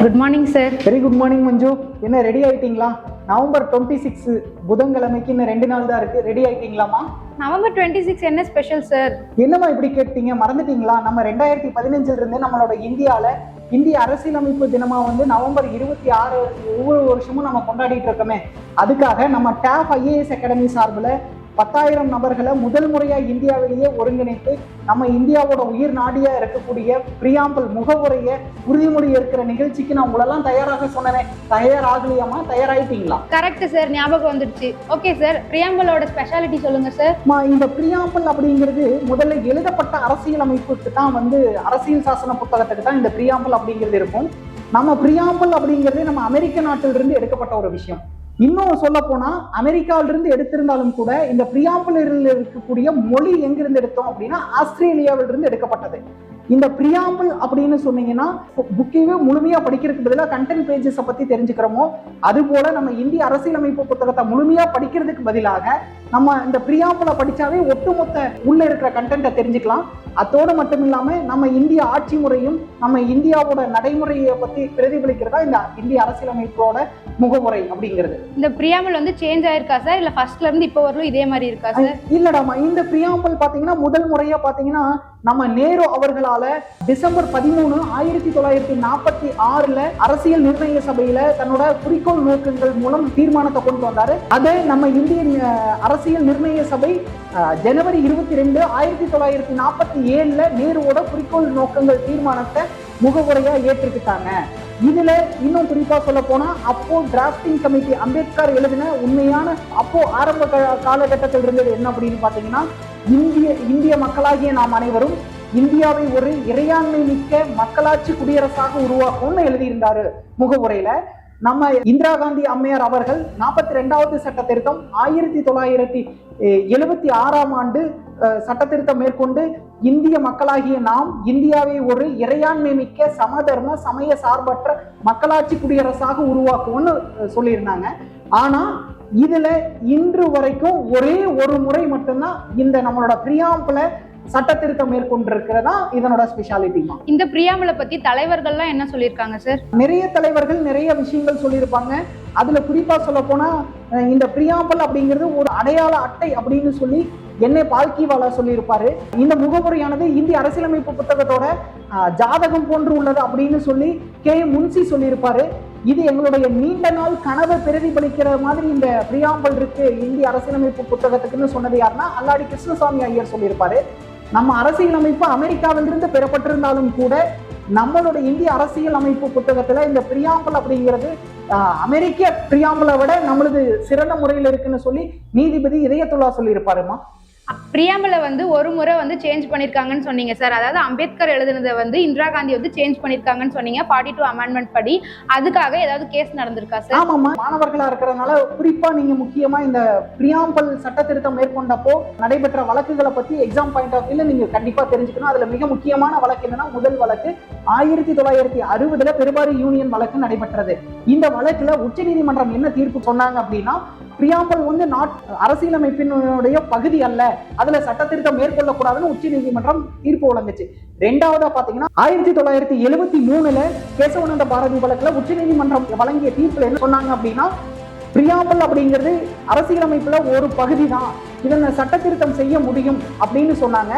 Morning sir very good morning Manju என்ன ready ஆயிட்டீங்களா? November twenty six புதன்கிழமைக்கு இன்னும் ரெண்டு நாள் தான் இருக்கு. ரெடி ஆயிட்டீங்களாமா நவம்பர் டுவெண்ட்டி சிக்ஸ் என்ன ஸ்பெஷல் சார் என்னம்மா இப்படி கேட்டீங்க? மறந்துட்டீங்களா? நம்ம ரெண்டாயிரத்தி பதினஞ்சுல இருந்து நம்மளோட இந்தியால இந்திய அரசியலமைப்பு தினமா வந்து நவம்பர் இருபத்தி ஆறு ஒவ்வொரு வருஷமும் நம்ம கொண்டாடிட்டு இருக்கோமே. அதுக்காக நம்ம டேப் ஐஏஎஸ் அகாடமி சார்பில் பத்தாயிரம் நபர்களை முதல் முறையா இந்தியாவிலேயே ஒருங்கிணைத்து நம்ம இந்தியாவோட உயிர் நாடியா இருக்கக்கூடிய பிரியாம்பல் முகவுரைய உறுதிமொழி இருக்கிற நிகழ்ச்சிக்கு நான் உங்களெல்லாம் தயாராக சொன்னேன். தயாராகலையாமா தயாராயிட்டீங்களா? கரெக்ட் சார் ஞாபகம் வந்துடுச்சு. ஓகே சார் பிரியாம்பலோட ஸ்பெஷாலிட்டி சொல்லுங்க சார் மா, இந்த பிரியாம்பல் அப்படிங்கிறது முதல்ல எழுதப்பட்ட அரசியலமைப்புக்கு தான் வந்து அரசியல் சாசன புத்தகத்துக்கு தான் இந்த பிரியாம்பல் அப்படிங்கிறது இருக்கும். நம்ம பிரியாம்பல் அப்படிங்கிறது நம்ம அமெரிக்க நாட்டிலிருந்து எடுக்கப்பட்ட ஒரு விஷயம். இன்னும் சொல்ல போனா அமெரிக்காவிலிருந்து எடுத்திருந்தாலும் கூட இந்த பிரியாம்பிளில் இருக்கக்கூடிய மொழி எங்கிருந்து எடுத்தோம் அப்படின்னா ஆஸ்திரேலியாவிலிருந்து எடுக்கப்பட்டது. இந்த பிரியாம்பிள் அப்படின்னு சொன்னீங்கன்னா புக்கையே முழுமையா படிக்கிறதுக்கு பதிலாக கண்டென்ட் பேஜஸை பத்தி தெரிஞ்சுக்கிறோமோ அது போல நம்ம இந்திய அரசியலமைப்பு புத்தகத்தை முழுமையா படிக்கிறதுக்கு பதிலாக நம்ம இந்த பிரியாம்பிளை படிச்சாவே ஒட்டுமொத்த உள்ள இருக்கிற கண்டென்ட்டை தெரிஞ்சுக்கலாம். அதோடு மட்டும் இல்லாம நம்ம இந்திய ஆட்சி முறையும் நம்ம இந்தியாவோட நடைமுறையை பத்தி பிரதிபலிக்கிறதா இந்த இந்திய அரசியலமைப்போட முகமுறை அப்படிங்கிறது. இந்த பிரியாம்பல் வந்து சேஞ்ச் ஆயிருக்கா சார் இல்ல ஃபர்ஸ்ட்ல இருந்து இப்போ வரலும் இதே மாதிரி இருக்கா சார் இல்லடாமா இந்த பிரியாம்பல் பாத்தீங்கன்னா முதல் முறையா பாத்தீங்கன்னா நம்ம நேரு அவர்களால டிசம்பர் பதிமூணு ஆயிரத்தி தொள்ளாயிரத்தி நாற்பத்தி ஆறுல அரசியல் நிர்ணய சபையில தன்னோட குறிக்கோள் நோக்கங்கள் மூலம் தீர்மானத்தை கொண்டு வந்தாரு. அதை நம்ம இந்திய அரசியல் நிர்ணய சபை ஜனவரி இருபத்தி ரெண்டு ஆயிரத்தி தொள்ளாயிரத்தி நாற்பத்தி ஏழுல நேருவோட குறிக்கோள் நோக்கங்கள் தீர்மானத்தை முகவுரையா ஏற்றுக்கிட்டாங்க. இதுல இன்னும் குறிப்பா சொல்ல போனா அப்போ டிராப்டிங் கமிட்டி அம்பேத்கர் எழுதின உண்மையான அப்போ ஆரம்ப காலகட்டத்தில் இருந்தது என்ன அப்படின்னு பாத்தீங்கன்னா இந்திய இந்திய மக்களாகிய நாம் அனைவரும் இந்தியாவை ஒரு இறையாண்மை மிக்க மக்களாட்சி குடியரசாக உருவாக்கும்னு எழுதியிருந்தாரு முகவுரையில. நம்ம இந்திரா காந்தி அம்மையார் அவர்கள் நாற்பத்தி ரெண்டாவது சட்ட திருத்தம் ஆயிரத்தி தொள்ளாயிரத்தி எழுபத்தி ஆறாம் ஆண்டு சட்டத்திருத்தம் சட்ட திருத்தம் மேற்கொண்டு இந்திய மக்களாகிய நாம் இந்தியாவை ஒரு இறையாண்மை மிக்க சமதர்ம சமய சார்பற்ற மக்களாட்சி குடியரசாக உருவாக்குவோம்னு சொல்லியிருந்தாங்க. ஆனா இதுல இன்று வரைக்கும் ஒரே ஒரு முறை மட்டும்தான் இந்த நம்மளோட பிரியாம்புல சட்ட திருத்தம் மேற்கொண்டிருக்கிறதா இதனோட ஸ்பெஷாலிட்டிமா இந்த பிரியாம்பலை பத்தி தலைவர்கள்லாம் என்ன சொல்லியிருக்காங்க சார் நிறைய தலைவர்கள் நிறைய விஷயங்கள் சொல்லியிருப்பாங்க. அதுல குறிப்பா சொல்ல போனா இந்த பிரியாம்பல் அப்படிங்கிறது ஒரு அடையாள அட்டை அப்படின்னு சொல்லி என்னை பால்கிவாலா சொல்லியிருப்பாரு. இந்த முகமுறையானது இந்திய அரசியலமைப்பு புத்தகத்தோட ஜாதகம் போன்று உள்ளது அப்படின்னு சொல்லி கே முன்சி சொல்லியிருப்பாரு. இது எங்களுடைய நீண்ட நாள் கனவை பிரதிபலிக்கிற மாதிரி இந்த பிரியாம்பல் இருக்கு. இந்திய அரசியலமைப்பு புத்தகத்துக்குன்னு சொன்னது யாருன்னா அல்லாடி கிருஷ்ணசாமி ஐயர் சொல்லியிருப்பாரு. நம்ம அரசியலமைப்பு அமெரிக்காவிலிருந்து பெறப்பட்டிருந்தாலும் கூட நம்மளோட இந்திய அரசியல் அமைப்பு புத்தகத்துல இந்த பிரியாம்பல் அப்படிங்கிறது ஆஹ், அமெரிக்க பிரியாம்பலை விட நம்மளது சிறந்த முறையில் இருக்குன்னு சொல்லி நீதிபதி இதயத்துலா சொல்லியிருப்பாருமா? பிரியாம்பலை வந்து ஒரு முறை வந்து சேஞ்ச் பண்ணியிருக்காங்கன்னு சொன்னீங்க சார் அதாவது அம்பேத்கர் எழுதுனதை வந்து இந்திரா காந்தி வந்து சேஞ்ச் பண்ணியிருக்காங்கன்னு சொன்னீங்க. ஃபார்ட்டி டூ அமெண்ட்மெண்ட் படி அதுக்காக ஏதாவது கேஸ் நடந்திருக்கா சார் ஆமாம் மாணவர்களாக இருக்கிறதுனால குறிப்பாக நீங்கள் முக்கியமாக இந்த பிரியாம்பல் சட்ட திருத்தம் மேற்கொண்டப்போ நடைபெற்ற வழக்குகளை பற்றி எக்ஸாம் பாயிண்ட் ஆஃப் வியூவில் நீங்கள் கண்டிப்பாக தெரிஞ்சுக்கணும். அதில் மிக முக்கியமான வழக்கு என்னன்னா முதல் வழக்கு ஆயிரத்தி தொள்ளாயிரத்தி அறுபதுல பெருபாரி யூனியன் வழக்கு நடைபெற்றது. இந்த வழக்கில் உச்சநீதிமன்றம் என்ன தீர்ப்பு சொன்னாங்க அப்படின்னா பிரியாம்பல் வந்து நாட் அரசியலமைப்பினுடைய பகுதி அல்ல. அதுல சட்ட திருத்தம் மேற்கொள்ளக்கூடாதுன்னு உச்சநீதிமன்றம் தீர்ப்பு வழங்குச்சு. ரெண்டாவதா பாத்தீங்கன்னா ஆயிரத்தி தொள்ளாயிரத்தி எழுபத்தி மூணுல கேசவானந்த பாரதி வழக்குல உச்சநீதிமன்றம் வழங்கிய தீர்ப்புல என்ன சொன்னாங்க அப்படின்னா பிரியாம்பல் அப்படிங்கிறது அரசியலமைப்புல ஒரு பகுதி தான் இதனை சட்டத்திருத்தம் செய்ய முடியும் அப்படின்னு சொன்னாங்க.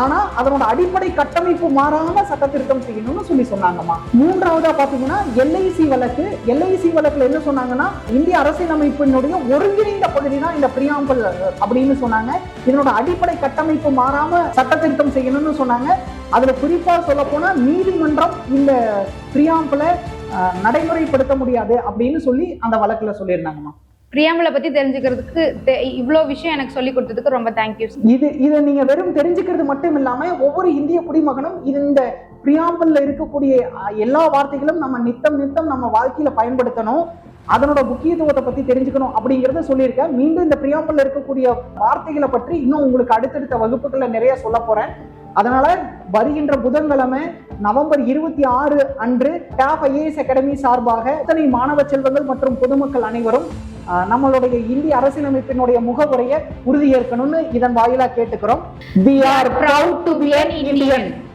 ஆனா அதனோட அடிப்படை கட்டமைப்பு மாறாம சட்ட திருத்தம் செய்யணும்னு சொல்லி சொன்னாங்கம்மா. மூன்றாவதா பாத்தீங்கன்னா எல்ஐசி வழக்கு. எல்ஐசி வழக்குல என்ன சொன்னாங்கன்னா இந்திய அரசியலமைப்பினுடைய ஒருங்கிணைந்த பகுதி தான் இந்த பிரியாம்பல் அப்படின்னு சொன்னாங்க. இதனோட அடிப்படை கட்டமைப்பு மாறாம சட்ட திருத்தம் செய்யணும்னு சொன்னாங்க. அதுல குறிப்பா சொல்ல போனா நீதிமன்றம் இந்த பிரியாம்பலை நடைமுறைப்படுத்த முடியாது அப்படின்னு சொல்லி அந்த வழக்குல சொல்லியிருந்தாங்கம்மா. பிரியாமலை பத்தி தெரிஞ்சுக்கிறதுக்கு தெ- விஷயம் எனக்கு சொல்லி கொடுத்ததுக்கு ரொம்ப தேங்க்யூ இது இதை நீங்க வெறும் தெரிஞ்சுக்கிறது மட்டும் இல்லாம ஒவ்வொரு இந்திய குடிமகனும் இது இந்த பிரியாம்பல்ல இருக்கக்கூடிய எல்லா வார்த்தைகளும் நம்ம நித்தம் நித்தம் நம்ம வாழ்க்கையில பயன்படுத்தணும். அதனோட முக்கியத்துவத்தை பத்தி தெரிஞ்சுக்கணும் அப்படிங்கறத சொல்லியிருக்கேன். மீண்டும் இந்த பிரியாம்பல்ல இருக்கக்கூடிய வார்த்தைகளை பற்றி இன்னும் உங்களுக்கு அடுத்தடுத்த வகுப்புகள்ல நிறைய சொல்ல போறேன். அதனால வருகின்ற புதன்கிழமை நவம்பர் இருபத்தி ஆறு அன்று டாப் ஐஏஎஸ் அகாடமி சார்பாக இத்தனை மாணவ செல்வங்கள் மற்றும் பொதுமக்கள் அனைவரும் நம்மளுடைய இந்திய அரசியலமைப்பினுடைய முகவுரையை உறுதியேற்கணும்னு இதன் வாயிலா கேட்டுக்கிறோம். We are proud to be an Indian